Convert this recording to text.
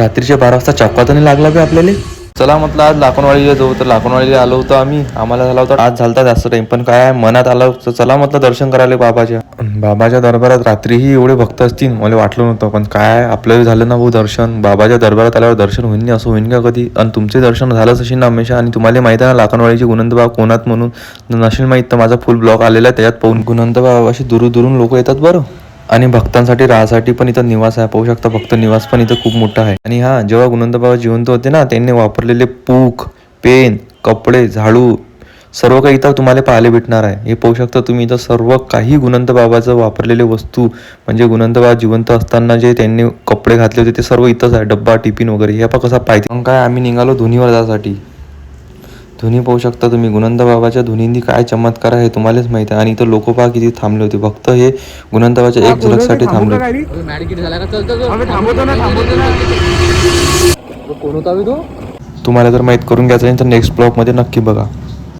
रात्रीचे बारा वाजता चक्का तर नाही लागला बे आपल्याला. चला म्हटलं आज लाखनवाडीला जाऊ. तर लाखनवाडीला आलो होतो आम्ही. आम्हाला झाला होता आज झालता जास्त टाइम पण काय मनात आलं होतं. चला म्हटलं दर्शन करायला बाबाच्या. बाबाच्या दरबारात रात्रीही एवढे भक्त असतील मला वाटलं नव्हतं. पण काय आपलं झालं ना भाऊ दर्शन. बाबाच्या दरबारात आल्यावर दर्शन होईन नाही असं होईन का कधी? आणि तुमचे दर्शन झालंच असेल ना हमेशा. आणि तुम्हाला माहिती आहे ना लाखनवाडीची गुणंतबाग कोणात म्हणून? नसेल माहीत तर माझा फुल ब्लॉग आलेला आहे त्याच्यात पाहून. गुणंतबाग अशी दुरून दुरून लोक येतात बरं. आणि भक्तांसाठी राहासाठी पण इथं निवास आहे. पाहू शकता भक्त निवास पण इथं खूप मोठा आहे. आणि हा जेव्हा गुणवंत बाबा जिवंत होते ना त्यांनी वापरलेले पूक पेन कपडे झाडू सर्व काही इथं तुम्हाला पाहायला भेटणार आहे. हे पाहू शकता तुम्ही इथं सर्व काही गुणवंत बाबाचं वापरलेले वस्तू म्हणजे गुणवंत बाबा जिवंत असताना जे त्यांनी कपडे घातले होते ते सर्व इथंच आहे. डब्बा टिफिन वगैरे हे आपण कसा पाहिजे मग काय आम्ही निघालो धुनीवर जासाठी धुनी पाहू शकता तुम्ही. गुणंत बाबाच्या धुनींनी काय चमत्कार आहे हे तुम्हालाच माहिती आहे. आणि इथं लोक पहा किती थांबले होते. फक्त हे गुणंत बाबाच्या एक झलकसाठी थांबले कोण होता तुम्हाला जर माहीत करून घ्यायचं तर नेक्स्ट ब्लॉगमध्ये नक्की बघा.